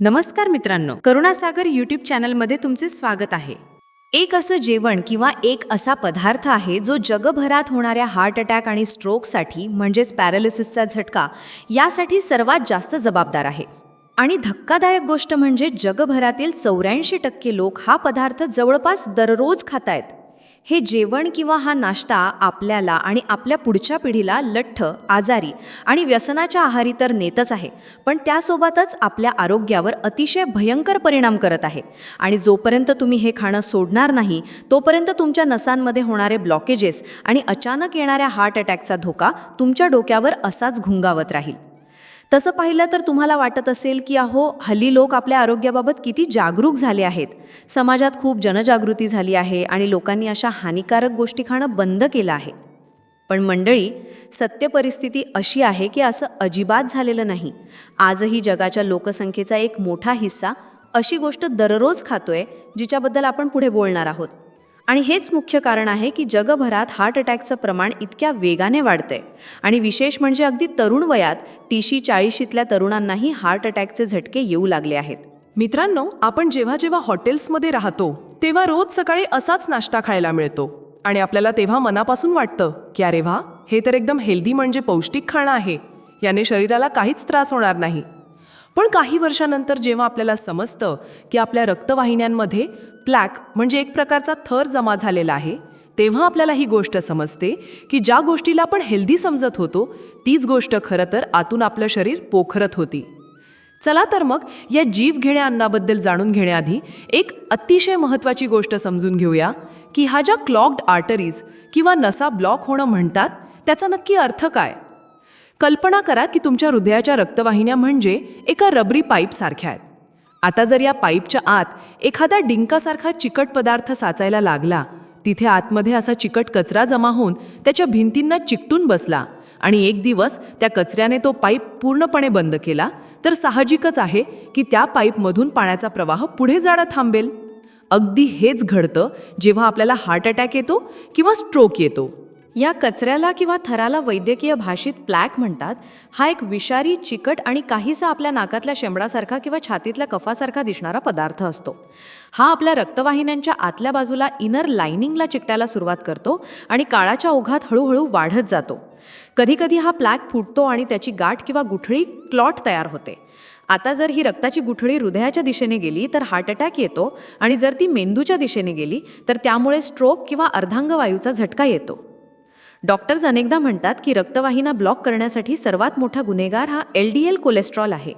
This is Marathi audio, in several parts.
नमस्कार मित्रांनो करुणासागर यूट्यूब चॅनलमध्ये तुमचे स्वागत आहे. एक असं जेवण किंवा एक असा पदार्थ आहे जो जगभरात होणाऱ्या हार्ट अटॅक आणि स्ट्रोकसाठी म्हणजेच पॅरालिसिसचा झटका यासाठी सर्वात जास्त जबाबदार आहे. आणि धक्कादायक गोष्ट म्हणजे जगभरातील चौऱ्याऐंशी टक्के लोक हा पदार्थ जवळपास दररोज खातायत. हे जेवण किंवा हा नाश्ता आपल्याला आणि आपल्या पुढच्या पिढीला लठ्ठ आजारी आणि व्यसनाच्या आहारी तर नेतच आहे पण त्यासोबतच आपल्या आरोग्यावर अतिशय भयंकर परिणाम करत आहे. आणि जोपर्यंत तुम्ही हे खाणं सोडणार नाही तोपर्यंत तुमच्या नसांमध्ये होणारे ब्लॉकेजेस आणि अचानक येणाऱ्या हार्ट अटॅकचा धोका तुमच्या डोक्यावर असाच घुंगावत राहील. तसं पाहिलं तर तुम्हाला वाटत असेल की अहो हल्ली लोक आपल्या आरोग्याबाबत किती जागरूक झाले आहेत. समाजात खूप जनजागृती झाली आहे आणि लोकांनी अशा हानिकारक गोष्टी खाणं बंद केलं आहे. पण मंडळी सत्य परिस्थिती अशी आहे की असं अजिबात झालेलं नाही. आजही जगाच्या लोकसंख्येचा एक मोठा हिस्सा अशी गोष्ट दररोज खातोय जिच्याबद्दल आपण पुढे बोलणार आहोत. आणि हेच मुख्य कारण आहे की जगभरात हार्ट अटॅकचं प्रमाण इतक्या वेगाने वाढतंय. आणि विशेष म्हणजे अगदी तरुण वयात टीशी चाळीशीतल्या तरुणांनाही हार्ट अटॅकचे झटके येऊ लागले आहेत. मित्रांनो आपण जेव्हा जेव्हा हॉटेल्समध्ये राहतो तेव्हा रोज सकाळी असाच नाश्ता खायला मिळतो. आणि आपल्याला तेव्हा मनापासून वाटतं की अरे वा हे तर एकदम हेल्दी म्हणजे पौष्टिक खाणं आहे. याने शरीराला काहीच त्रास होणार नाही. पण काही वर्षानंतर जेव्हा आपल्याला समजतं की आपल्या रक्तवाहिन्यांमध्ये प्लॅक म्हणजे एक प्रकारचा थर जमा झालेला आहे तेव्हा आपल्याला ही गोष्ट समजते की ज्या गोष्टीला आपण हेल्दी समजत होतो तीच गोष्ट खरं तर आतून आपलं शरीर पोखरत होती. चला तर मग या जीव घेण्या अन्नाबद्दल जाणून घेण्याआधी एक अतिशय महत्त्वाची गोष्ट समजून घेऊया की हा ज्या क्लॉग्ड आर्टरीज किंवा नसा ब्लॉक होणं म्हणतात त्याचा नक्की अर्थ काय? कल्पना करा की तुमच्या हृदयाच्या रक्तवाहिन्या म्हणजे एका रबरी पाईपसारख्या आहेत. आता जर या पाईपच्या आत एखादा डिंकासारखा चिकट पदार्थ साचायला लागला तिथे आतमध्ये असा चिकट कचरा जमा होऊन त्याच्या भिंतींना चिकटून बसला आणि एक दिवस त्या कचऱ्याने तो पाईप पूर्णपणे बंद केला तर साहजिकच आहे की त्या पाईपमधून पाण्याचा प्रवाह पुढे जाणं थांबेल. अगदी हेच घडतं जेव्हा आपल्याला हार्ट अटॅक येतो किंवा स्ट्रोक येतो. या कचऱ्याला किंवा थराला वैद्यकीय भाषेत प्लॅक म्हणतात हा एक विषारी चिकट आणि काहीसा आपल्या नाकातल्या शेंबडासारखा किंवा छातीतल्या कफासारखा दिसणारा पदार्थ असतो. हा आपल्या रक्तवाहिन्यांच्या आतल्या बाजूला इनर लाइनिंगला चिकटायला सुरुवात करतो आणि काळाच्या ओघात हळूहळू वाढत जातो. कधीकधी हा प्लॅक फुटतो आणि त्याची गाठ किंवा गुठळी क्लॉट तयार होते. आता जर ही रक्ताची गुठळी हृदयाच्या दिशेने गेली तर हार्ट अटॅक येतो आणि जर ती मेंदूच्या दिशेने गेली तर त्यामुळे स्ट्रोक किंवा अर्धांगवायूचा झटका येतो. डॉक्टर्स अनेकदा म्हणतात की रक्तवाहिना ब्लॉक करण्यासाठी सर्वात मोठा गुन्हेगार हा एल डी एल कोलेस्ट्रॉल आहे.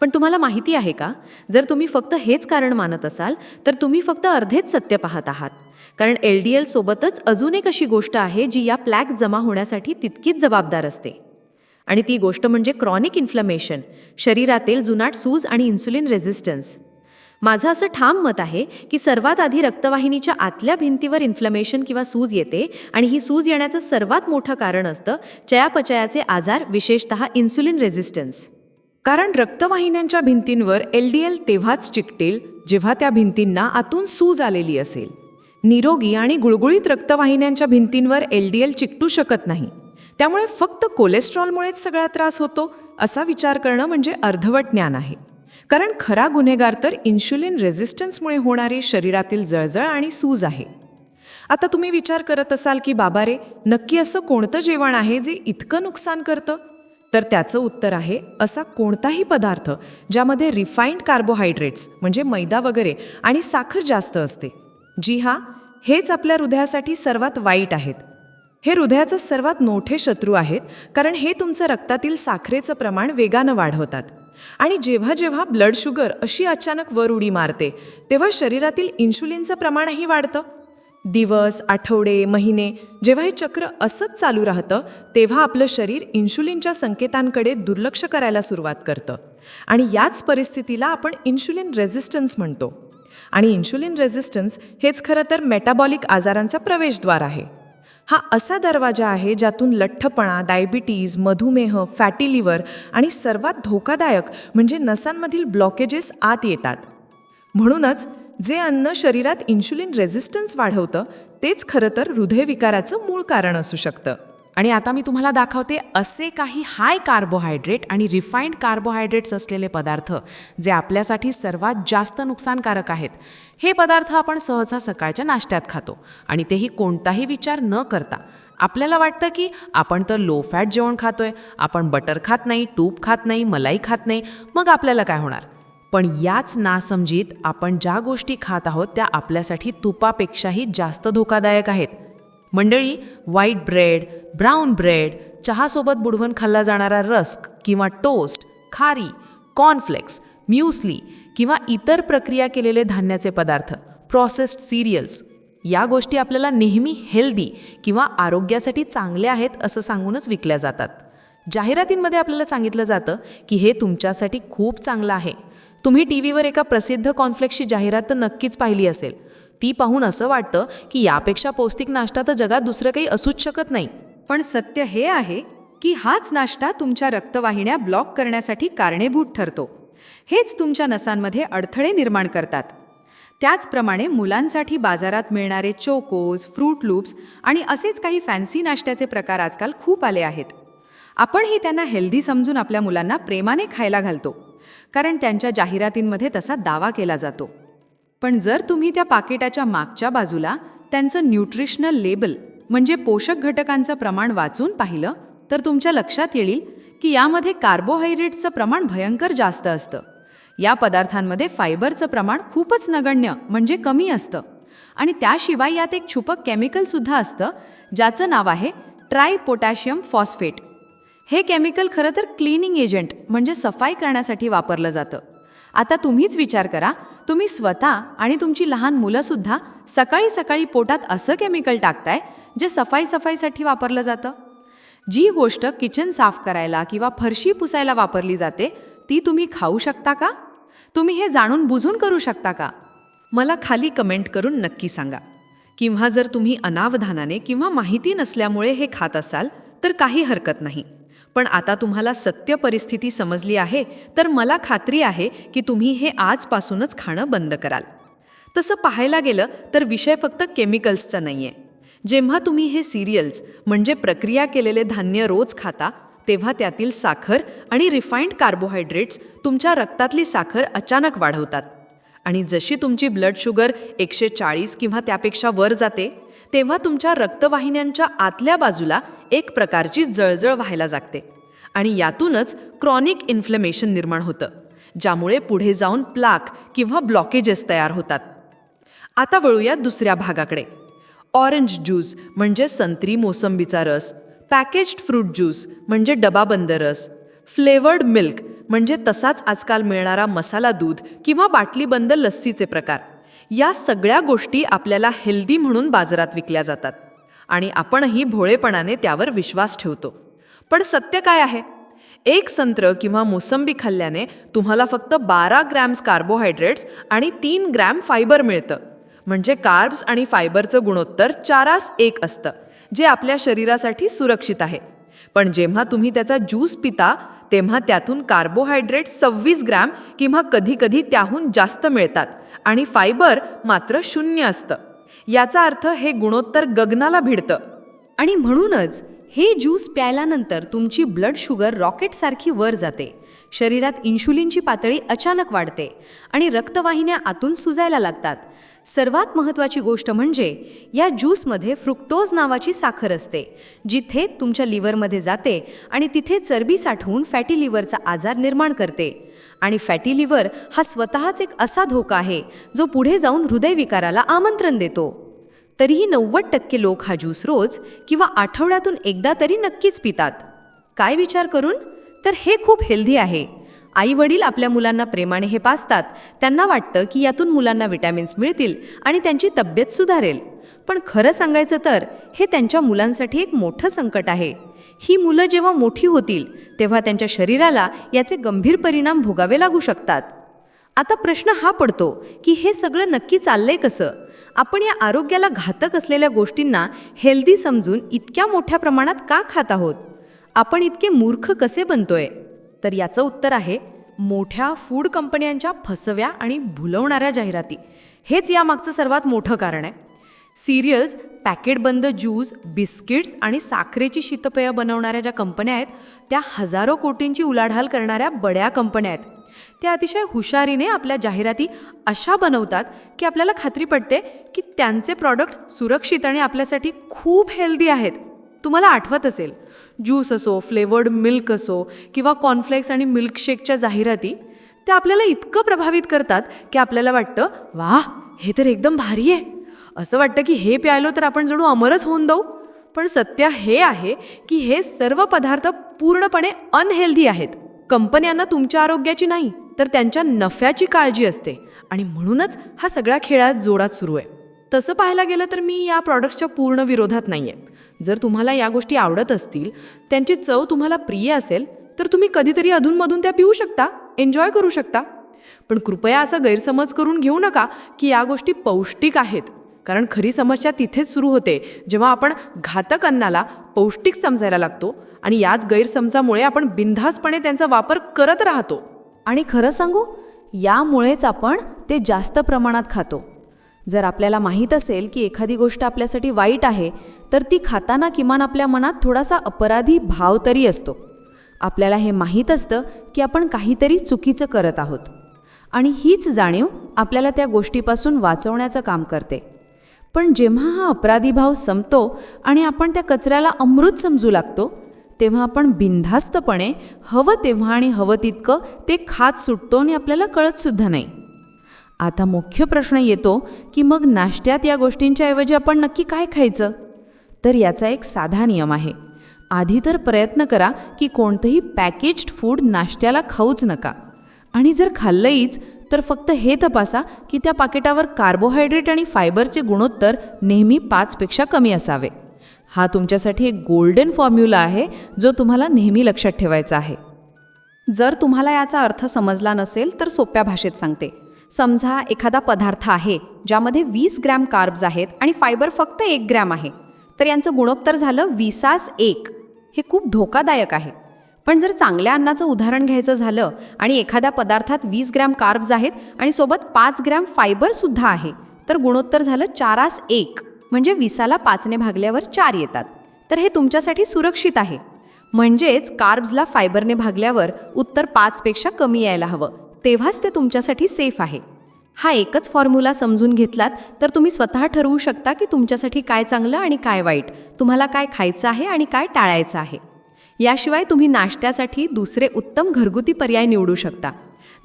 पण तुम्हाला माहिती आहे का? जर तुम्ही फक्त हेच कारण मानत असाल तर तुम्ही फक्त अर्धेच सत्य पाहत आहात. कारण एल डी एल सोबतच अजून एक अशी गोष्ट आहे जी या प्लॅक जमा होण्यासाठी तितकीच जबाबदार असते. आणि ती गोष्ट म्हणजे क्रॉनिक इन्फ्लमेशन शरीरातील जुनाट सूज आणि इन्सुलिन रेझिस्टन्स. माझं असं ठाम मत आहे की सर्वात आधी रक्तवाहिनीच्या आतल्या भिंतीवर इन्फ्लमेशन किंवा सूज येते आणि ही सूज येण्याचं सर्वात मोठं कारण असतं चयापचयाचे आजार विशेषतः इन्सुलिन रेझिस्टन्स कारण रक्तवाहिन्यांच्या भिंतींवर एल डी एल तेव्हाच चिकटेल जेव्हा त्या भिंतींना आतून सूज आलेली असेल. निरोगी आणि गुळगुळीत रक्तवाहिन्यांच्या भिंतींवर एल डी एल चिकटू शकत नाही. त्यामुळे फक्त कोलेस्ट्रॉलमुळेच सगळा त्रास होतो असा विचार करणं म्हणजे अर्धवट ज्ञान आहे. कारण खरा गुन्हेगार तर इन्शुलिन रेझिस्टन्समुळे होणारी शरीरातील जळजळ आणि सूज आहे. आता तुम्ही विचार करत असाल की बाबा रे नक्की असं कोणतं जेवण आहे जे इतकं नुकसान करतं? तर त्याचं उत्तर आहे असा कोणताही पदार्थ ज्यामध्ये रिफाईंड कार्बोहायड्रेट्स म्हणजे मैदा वगैरे आणि साखर जास्त असते. जी हा हेच आपल्या हृदयासाठी सर्वात वाईट आहेत. हे हृदयाचं सर्वात मोठे शत्रू आहेत कारण हे तुमचं रक्तातील साखरेचं प्रमाण वेगानं वाढवतात. आणि जेव्हा जेव्हा ब्लड शुगर अशी अचानक वर उडी मारते तेव्हा शरीरातील इन्शुलिनचं प्रमाणही वाढतं. दिवस आठवडे महिने जेव्हा हे चक्र असंच चालू राहतं तेव्हा आपलं शरीर इन्शुलिनच्या संकेतांकडे दुर्लक्ष करायला सुरुवात करतं. आणि याच परिस्थितीला आपण इन्शुलिन रेझिस्टन्स म्हणतो. आणि इन्शुलिन रेझिस्टन्स हेच खरं तर मेटाबॉलिक आजारांचा प्रवेशद्वार आहे. हा असा दरवाजा आहे ज्यातून लठ्ठपणा डायबिटीज मधुमेह फॅटी लिव्हर आणि सर्वात धोकादायक म्हणजे नसांमधील ब्लॉकेजेस आत येतात. म्हणूनच जे अन्न शरीरात इन्शुलिन रेझिस्टन्स वाढवतं तेच खरं तर हृदयविकाराचं मूळ कारण असू शकतं. आणि आता मी तुम्हाला दाखवते असे काही हाय कार्बोहायड्रेट आणि रिफाईंड कार्बोहायड्रेट्स असलेले पदार्थ जे आपल्यासाठी सर्वात जास्त नुकसानकारक आहेत. हे पदार्थ आपण सहसा सकाळच्या नाश्त्यात खातो आणि तेही कोणताही विचार न करता. आपल्याला वाटतं की आपण तर लो फॅट जेवण खातोय आपण बटर खात नाही तूप खात नाही मलाई खात नाही मग आपल्याला काय होणार? पण याच नासमजीत आपण ज्या गोष्टी खात आहोत त्या आपल्यासाठी तुपापेक्षाही जास्त धोकादायक आहेत. मंडळी व्हाईट ब्रेड ब्राऊन ब्रेड चहासोबत बुडवून खाल्ला जाणारा रस्क किंवा टोस्ट खारी कॉर्नफ्लेक्स म्युस्ली किंवा इतर प्रक्रिया केलेले धान्याचे पदार्थ प्रोसेस्ड सिरियल्स या गोष्टी आपल्याला नेहमी हेल्दी किंवा आरोग्यासाठी चांगल्या आहेत असं सांगूनच विकल्या जातात. जाहिरातींमध्ये आपल्याला सांगितलं जातं की हे तुमच्यासाठी खूप चांगलं आहे. तुम्ही टी व्हीवर एका प्रसिद्ध कॉन्फ्लेक्सची जाहिरात तर नक्कीच पाहिली असेल. ती पाहून असं वाटतं की यापेक्षा पौष्टिक नाश्ता तर जगात दुसरं काही असूच शकत नाही. पण सत्य हे आहे की हाच नाश्ता तुमच्या रक्तवाहिन्या ब्लॉक करण्यासाठी कारणीभूत ठरतो. हेच तुमच्या नसांमध्ये अडथळे निर्माण करतात. त्याचप्रमाणे मुलांसाठी बाजारात मिळणारे चोकोज फ्रूट लूप्स आणि असेच काही फॅन्सी नाश्त्याचे प्रकार आजकाल खूप आले आहेत. आपणही त्यांना हेल्दी समजून आपल्या मुलांना प्रेमाने खायला घालतो कारण त्यांच्या जाहिरातींमध्ये तसा दावा केला जातो. पण जर तुम्ही त्या पाकिटाच्या मागच्या बाजूला त्यांचं न्यूट्रिशनल लेबल म्हणजे पोषक घटकांचं प्रमाण वाचून पाहिलं तर तुमच्या लक्षात येईल की यामध्ये कार्बोहायड्रेट्सचं प्रमाण भयंकर जास्त असतं. या पदार्थांमध्ये फायबरचं प्रमाण खूपच नगण्य म्हणजे कमी असतं. आणि त्याशिवाय यात एक छुपक केमिकलसुद्धा असतं ज्याचं नाव आहे ट्राय पोटॅशियम फॉस्फेट. हे केमिकल खरं तर क्लिनिंग एजंट म्हणजे सफाई करण्यासाठी वापरलं जातं. आता तुम्हीच विचार करा तुम्ही स्वतः आणि तुमची लहान मुलंसुद्धा सकाळी सकाळी पोटात असं केमिकल टाकताय जे सफाई सफाईसाठी वापरलं जातं? जी गोष्ट किचन साफ करायला किंवा फरशी पुसायला वापरली जाते ती तुम्ही खाऊ शकता का? तुम्ही हे जाणून बुजून करू शकता का? मला खाली कमेंट करून नक्की सांगा. किंवा जर तुम्ही अनावधानाने किंवा माहिती नसल्यामुळे हे खात असाल तर काही हरकत नाही. पण आता तुम्हाला सत्य परिस्थिती समजली आहे तर मला खात्री आहे की तुम्ही हे आजपासूनच खाणं बंद कराल. तसं पाहायला गेलं तर विषय फक्त केमिकल्सचा नाही आहे जेव्हा तुम्ही हे सिरियल्स म्हणजे प्रक्रिया केलेले धान्य रोज खाता तेव्हा त्यातील साखर आणि रिफाईंड कार्बोहायड्रेट्स तुमच्या रक्तातली साखर अचानक वाढवतात. आणि जशी तुमची ब्लड शुगर एकशे चाळीस किंवा त्यापेक्षा वर जाते तेव्हा तुमच्या रक्तवाहिन्यांच्या आतल्या बाजूला एक प्रकारची जळजळ व्हायला लागते. आणि यातूनच क्रॉनिक इन्फ्लमेशन निर्माण होतं ज्यामुळे पुढे जाऊन प्लाक किंवा ब्लॉकेजेस तयार होतात. आता वळूया दुसऱ्या भागाकडे. ऑरेंज ज्यूस म्हणजे संत्री मोसंबीचा रस. पॅकेज्ड फ्रूट ज्यूस म्हणजे डबाबंद रस फ्लेवर्ड मिल्क म्हणजे तसाच आजकाल मिळणारा मसाला दूध किंवा बाटलीबंद लस्सीचे प्रकार. या सगळ्या गोष्टी आपल्याला हेल्दी म्हणून बाजारात विकल्या जातात आणि आपणही भोळेपणाने त्यावर विश्वास ठेवतो. पण सत्य काय आहे? एक संत्र किंवा मोसंबी खाल्ल्याने तुम्हाला फक्त बारा ग्रॅम्स कार्बोहायड्रेट्स आणि तीन ग्रॅम फायबर मिळतं. म्हणजे कार्ब्स आणि फायबरचं गुणोत्तर चारास एक असतं. जे आपल्या शरीरासाठी सुरक्षित आहे. पण जेव्हा तुम्ही त्याचा ज्यूस पिता तेव्हा त्यातून कार्बोहायड्रेट सव्वीस ग्रॅम किंवा कधीकधी त्याहून जास्त मिळतात आणि फायबर मात्र शून्य असतं. याचा अर्थ हे गुणोत्तर गगनाला भिडतं. आणि म्हणूनच हे ज्यूस प्यायल्यानंतर तुमची ब्लड शुगर रॉकेटसारखी वर जाते. शरीरात इन्शुलिनची पातळी अचानक वाढते आणि रक्तवाहिन्या आतून सुजायला लागतात. सर्वात महत्त्वाची गोष्ट म्हणजे या ज्यूसमध्ये फ्रुक्टोज नावाची साखर असते जी थेट तुमच्या लिव्हरमध्ये जाते आणि तिथे चरबी साठवून फॅटी लिव्हरचा आजार निर्माण करते. आणि फॅटी लिव्हर हा स्वतःच एक असा धोका आहे जो पुढे जाऊन हृदयविकाराला आमंत्रण देतो. तरीही नव्वद टक्के लोक हा ज्यूस रोज किंवा आठवड्यातून एकदा तरी नक्कीच पितात. काय विचार करून? तर हे खूप हेल्दी आहे. आई वडील आपल्या मुलांना प्रेमाने हे पाचतात त्यांना वाटतं की यातून मुलांना विटॅमिन्स मिळतील आणि त्यांची तब्येत सुधारेल. पण खरं सांगायचं तर हे त्यांच्या मुलांसाठी एक मोठं संकट आहे. ही मुलं जेव्हा मोठी होतील तेव्हा त्यांच्या शरीराला याचे गंभीर परिणाम भोगावे लागू शकतात. आता प्रश्न हा पडतो की हे सगळं नक्की चाललंय कसं? आपण या आरोग्याला घातक असलेल्या गोष्टींना हेल्दी समजून इतक्या मोठ्या प्रमाणात का खात आहोत? आपण इतके मूर्ख कसे बनतोय? तर याचं उत्तर आहे मोठ्या फूड कंपन्यांच्या फसव्या आणि भुलवणाऱ्या जाहिराती. हेच यामागचं सर्वात मोठं कारण आहे. सिरियल्स पॅकेटबंद ज्यूस बिस्किट्स आणि साखरेची शीतपेय बनवणाऱ्या ज्या कंपन्या आहेत त्या हजारो कोटींची उलाढाल करणाऱ्या बड्या कंपन्या आहेत. त्या अतिशय हुशारीने आपल्या जाहिराती अशा बनवतात की आपल्याला खात्री पडते की त्यांचे प्रॉडक्ट सुरक्षित आणि आपल्यासाठी खूप हेल्दी आहेत. तुम्हाला आठवत असेल. ज्यूस असो फ्लेवर्ड मिल्क असो किंवा कॉर्नफ्लेक्स आणि मिल्कशेकच्या जाहिराती त्या आपल्याला इतकं प्रभावित करतात की आपल्याला वाटतं वा हे तर एकदम भारी आहे. असं वाटतं की हे प्यायलो तर आपण जणू अमरच होऊन जाऊ. पण सत्य हे आहे की हे सर्व पदार्थ पूर्णपणे अनहेल्दी आहेत. कंपन्यांना तुमच्या आरोग्याची नाही तर त्यांच्या नफ्याची काळजी असते. आणि म्हणूनच हा सगळा खेळात जोडात सुरू आहे. तसं पाहायला गेलं तर मी या प्रॉडक्ट्सच्या पूर्ण विरोधात नाही आहे जर तुम्हाला या गोष्टी आवडत असतील त्यांची चव तुम्हाला प्रिय असेल तर तुम्ही कधीतरी अधूनमधून त्या पिऊ शकता एन्जॉय करू शकता. पण कृपया असा गैरसमज करून घेऊ नका की या गोष्टी पौष्टिक आहेत. कारण खरी समस्या तिथेच सुरू होते जेव्हा आपण घातक अन्नाला पौष्टिक समजायला लागतो आणि याच गैरसमजामुळे आपण बिनधासपणे त्यांचा वापर करत राहतो. आणि खरं सांगू यामुळेच आपण ते जास्त प्रमाणात खातो. जर आपल्याला माहीत असेल की एखादी गोष्ट आपल्यासाठी वाईट आहे तर ती खाताना किमान आपल्या मनात थोडासा अपराधी भाव तरी असतो. आपल्याला हे माहीत असतं की आपण काहीतरी चुकीचं करत आहोत. आणि हीच जाणीव आपल्याला त्या गोष्टीपासून वाचवण्याचं काम करते. पण जेव्हा हा अपराधी भाव संपतो आणि आपण त्या कचऱ्याला अमृत समजू लागतो तेव्हा आपण बिनधास्तपणे हवं तेव्हा आणि हवं तितकं ते खात सुटतो आणि आपल्याला कळतसुद्धा नाही. आता मुख्य प्रश्न येतो की मग नाश्त्यात या गोष्टींच्या ऐवजी आपण नक्की काय खायचं? तर याचा एक साधा नियम आहे. आधी तर प्रयत्न करा की कोणतंही पॅकेज्ड फूड नाश्त्याला खाऊच नका. आणि जर खाल्लंहीच तर फक्त हे तपासा की त्या पाकिटावर कार्बोहायड्रेट आणि फायबरचे गुणोत्तर नेहमी पाचपेक्षा कमी असावे. हा तुमच्यासाठी एक गोल्डन फॉर्म्युला आहे जो तुम्हाला नेहमी लक्षात ठेवायचा आहे. जर तुम्हाला याचा अर्थ समजला नसेल तर सोप्या भाषेत सांगते. समजा एखादा पदार्थ आहे ज्यामध्ये वीस ग्रॅम कार्ब्स आहेत आणि फायबर फक्त एक ग्रॅम आहे. तर यांचं गुणोत्तर झालं विसास एक. हे खूप धोकादायक आहे. पण जर चांगल्या अन्नाचं उदाहरण घ्यायचं झालं आणि एखाद्या पदार्थात वीस ग्रॅम कार्ब्स आहेत आणि सोबत पाच ग्रॅम फायबरसुद्धा आहे तर गुणोत्तर झालं चारास एक. म्हणजे विसाला पाचने भागल्यावर चार येतात. तर हे तुमच्यासाठी सुरक्षित आहे. म्हणजेच कार्ब्सला फायबरने भागल्यावर उत्तर पाचपेक्षा कमी यायला हवं. तेव्हाच ते तुमच्यासाठी सेफ आहे. हा एकच फॉर्म्युला समजून घेतलात तर तुम्ही स्वतः ठरवू शकता की तुमच्यासाठी काय चांगलं आणि काय वाईट तुम्हाला काय खायचं आहे आणि काय टाळायचं आहे. याशिवाय तुम्ही नाश्त्यासाठी दुसरे उत्तम घरगुती पर्याय निवडू शकता.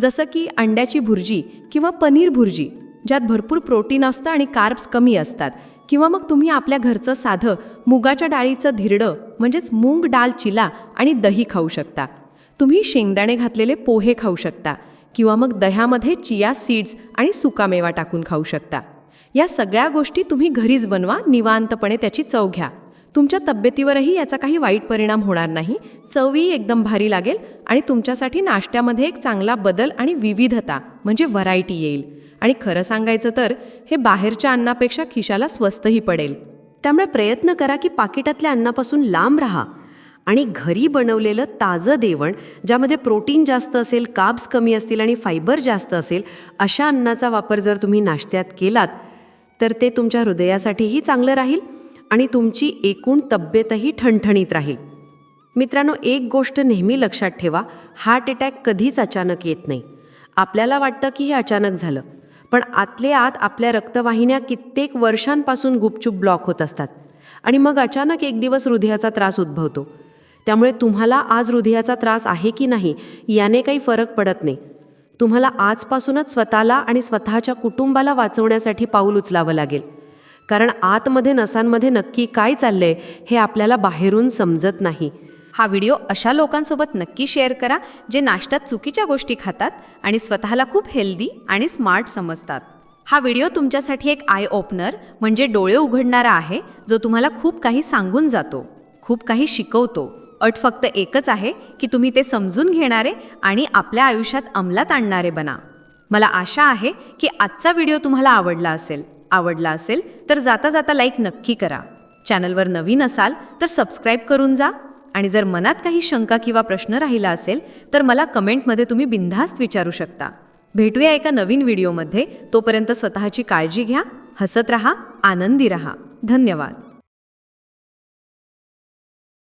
जसं की अंड्याची भुर्जी किंवा पनीर भुर्जी ज्यात भरपूर प्रोटीन असतं आणि कार्ब्स कमी असतात. किंवा मग तुम्ही आपल्या घरचं साधं मुगाच्या डाळीचं धिरडं म्हणजेच मूग डाल चिला आणि दही खाऊ शकता. तुम्ही शेंगदाणे घातलेले पोहे खाऊ शकता. किंवा मग दह्यामध्ये चिया सीड्स आणि सुकामेवा टाकून खाऊ शकता. या सगळ्या गोष्टी तुम्ही घरीच बनवा निवांतपणे त्याची चव घ्या. तुमच्या तब्येतीवरही याचा काही वाईट परिणाम होणार नाही. चवही एकदम भारी लागेल आणि तुमच्यासाठी नाश्त्यामध्ये एक चांगला बदल आणि विविधता म्हणजे व्हरायटी येईल. आणि खरं सांगायचं तर हे बाहेरच्या अन्नापेक्षा खिशाला स्वस्तही पडेल. त्यामुळे प्रयत्न करा की पाकिटातल्या अन्नापासून लांब राहा. आणि घरी बनवलेलं ताजं देवण ज्यामध्ये प्रोटीन जास्त असेल काब्स कमी असतील आणि फायबर जास्त असेल अशा अन्नाचा वापर जर तुम्ही नाश्त्यात केलात तर ते तुमच्या हृदयासाठीही चांगलं राहील आणि तुमची एकूण तब्येतही ठणठणीत राहील. मित्रांनो एक गोष्ट नेहमी लक्षात ठेवा हार्ट अटॅक कधीच अचानक येत नाही. आपल्याला वाटतं की हे अचानक झालं पण आतले आत आपल्या रक्तवाहिन्या कित्येक वर्षांपासून गुपचूप ब्लॉक होत असतात आणि मग अचानक एक दिवस हृदयाचा त्रास उद्भवतो. त्यामुळे तुम्हाला आज हृदयाचा त्रास आहे की नाही याने काही फरक पडत नाही. तुम्हाला आजपासूनच स्वतःला आणि स्वतःच्या कुटुंबाला वाचवण्यासाठी पाऊल उचलावं लागेल. कारण आतमध्ये नसांमध्ये नक्की काय चाललंय हे आपल्याला बाहेरून समजत नाही. हा व्हिडिओ अशा लोकांसोबत नक्की शेअर करा जे नाश्त्यात चुकीच्या गोष्टी खातात आणि स्वतःला खूप हेल्दी आणि स्मार्ट समजतात. हा व्हिडिओ तुमच्यासाठी एक आय ओपनर म्हणजे डोळे उघडणारा आहे जो तुम्हाला खूप काही सांगून जातो खूप काही शिकवतो. अट फक्त एकच आहे की तुम्ही ते समजून घेणारे आणि आपल्या आयुष्यात अंमलात आणणारे बना. मला आशा आहे की आजचा व्हिडिओ तुम्हाला आवडला असेल. आवडला असेल तर जाता जाता लाईक नक्की करा. चॅनलवर नवीन असाल तर सबस्क्राईब करून जा. आणि जर मनात काही शंका किंवा प्रश्न राहिला असेल तर मला कमेंटमध्ये तुम्ही बिनधास्त विचारू शकता. भेटूया एका नवीन व्हिडिओमध्ये. तोपर्यंत स्वतःची काळजी घ्या हसत रहा आनंदी रहा. धन्यवाद.